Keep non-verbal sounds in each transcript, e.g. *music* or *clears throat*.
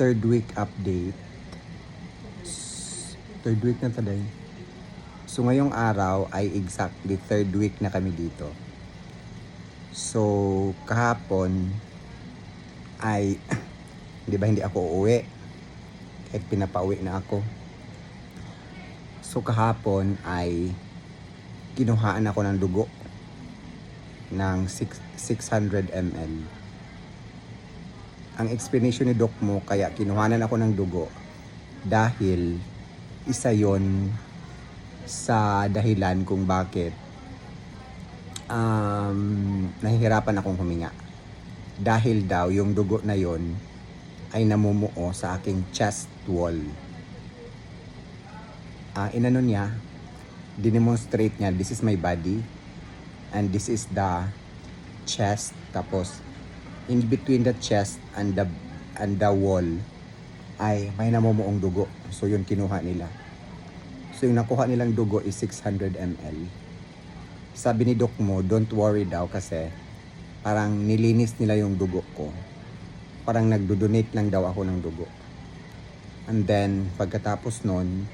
third week update. Third week na today. So ngayong araw ay exactly third week na kami dito. So kahapon ay *clears throat* di ba hindi ako uuwi? Kahit pinapauwi na ako. So kahapon ay kinuhaan ako ng dugo ng six- 600 ml. Ang explanation ni Doc mo kaya kinuhanan ako ng dugo dahil isa yon sa dahilan kung bakit um, nahihirapan akong huminga. Dahil daw yung dugo na yon ay namumuo sa aking chest wall. Ah, inano niya, dinemonstrate niya, this is my body and this is the chest tapos in between the chest and the and the wall ay may namumuong dugo. So yun kinuha nila. So yung nakuha nilang dugo is 600 ml. Sabi ni Doc mo, don't worry daw kasi parang nilinis nila yung dugo ko. Parang nagdo-donate lang daw ako ng dugo. And then pagkatapos nun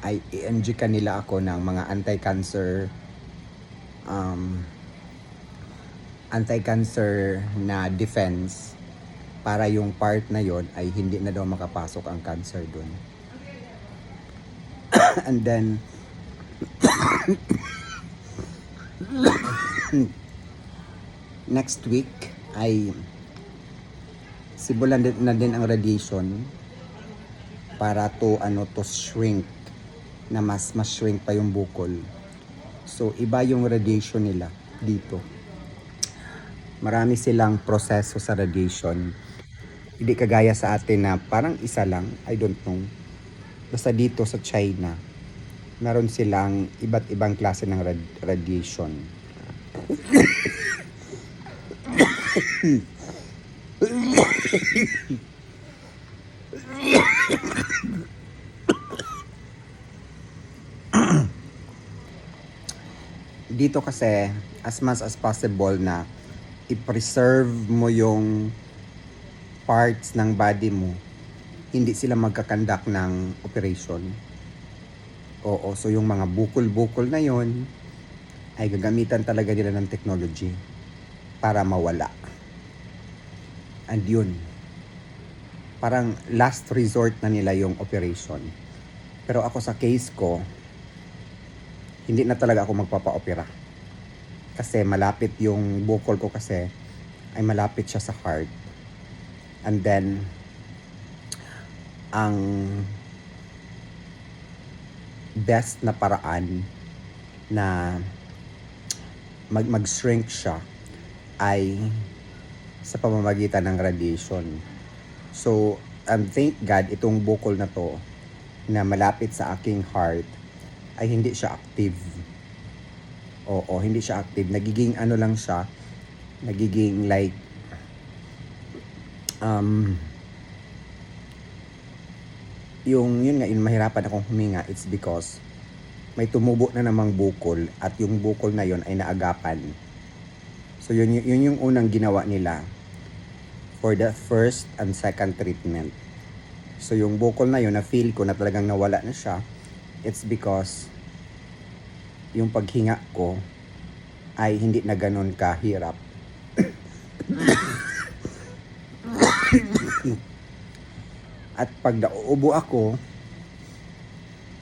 ay i-NG ka nila ako ng mga anti-cancer um, anti-cancer na defense para yung part na yon ay hindi na daw makapasok ang cancer doon. *coughs* And then *coughs* next week ay simulan na din ang radiation para to ano to shrink na mas mas shrink pa yung bukol. So iba yung radiation nila dito marami silang proseso sa radiation. Hindi kagaya sa atin na parang isa lang, I don't know. Basta dito sa China, meron silang iba't ibang klase ng rad- radiation. dito kasi as much as possible na i-preserve mo yung parts ng body mo hindi sila magkakandak ng operation. Oo so yung mga bukol-bukol na yon ay gagamitan talaga nila ng technology para mawala. And yun parang last resort na nila yung operation. Pero ako sa case ko hindi na talaga ako magpapa-opera. Kasi malapit yung bukol ko kasi ay malapit siya sa heart. And then ang best na paraan na mag mag-shrink siya ay sa pamamagitan ng radiation. So, and thank God itong bukol na to na malapit sa aking heart ay hindi siya active. Oo, hindi siya active. Nagiging ano lang siya, nagiging like um yung yun nga, yung mahirapan akong huminga, it's because may tumubo na namang bukol at yung bukol na yon ay naagapan. So yun, yun, yun yung unang ginawa nila for the first and second treatment. So yung bukol na yun, na feel ko na talagang nawala na siya, it's because yung paghinga ko ay hindi na ganun kahirap. At pag nauubo ako,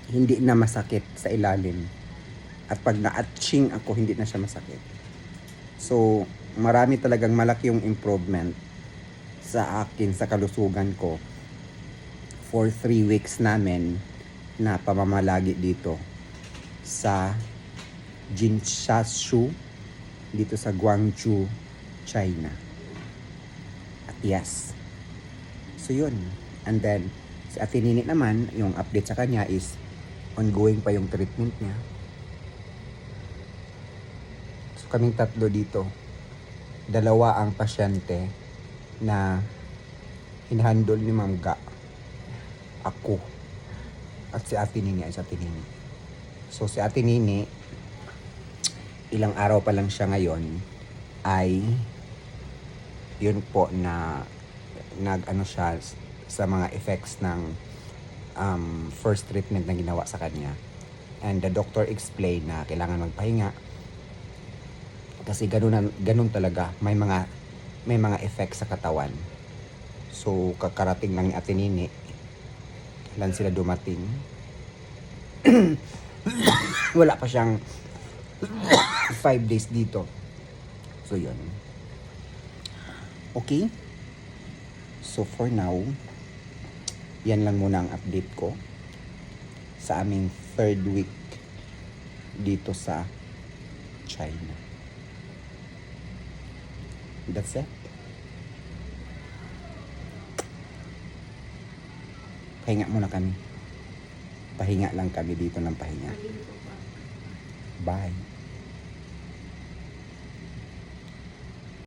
hindi na masakit sa ilalim. At pag na-atching ako, hindi na siya masakit. So, marami talagang malaki yung improvement sa akin, sa kalusugan ko for three weeks namin na pamamalagi dito sa Jinshasu dito sa Guangzhou, China. At yes. So yun. And then, si Ate naman, yung update sa kanya is ongoing pa yung treatment niya. So kaming tatlo dito. Dalawa ang pasyente na hinhandle ni Ma'am Ga. Ako. At si Ate Nini ay si Ate Nini. So si Ate Nini, ilang araw pa lang siya ngayon, ay yun po na nag ano siya sa mga effects ng um, first treatment na ginawa sa kanya. And the doctor explained na kailangan magpahinga kasi ganun, ganun talaga may mga may mga effects sa katawan. So kakarating lang ni Ate kailan sila dumating *coughs* wala pa siyang 5 days dito. So yun. Okay? So for now, yan lang muna ang update ko sa aming third week dito sa China. That's it. Pahinga muna kami. Pahinga lang kami dito ng pahinga. Bye.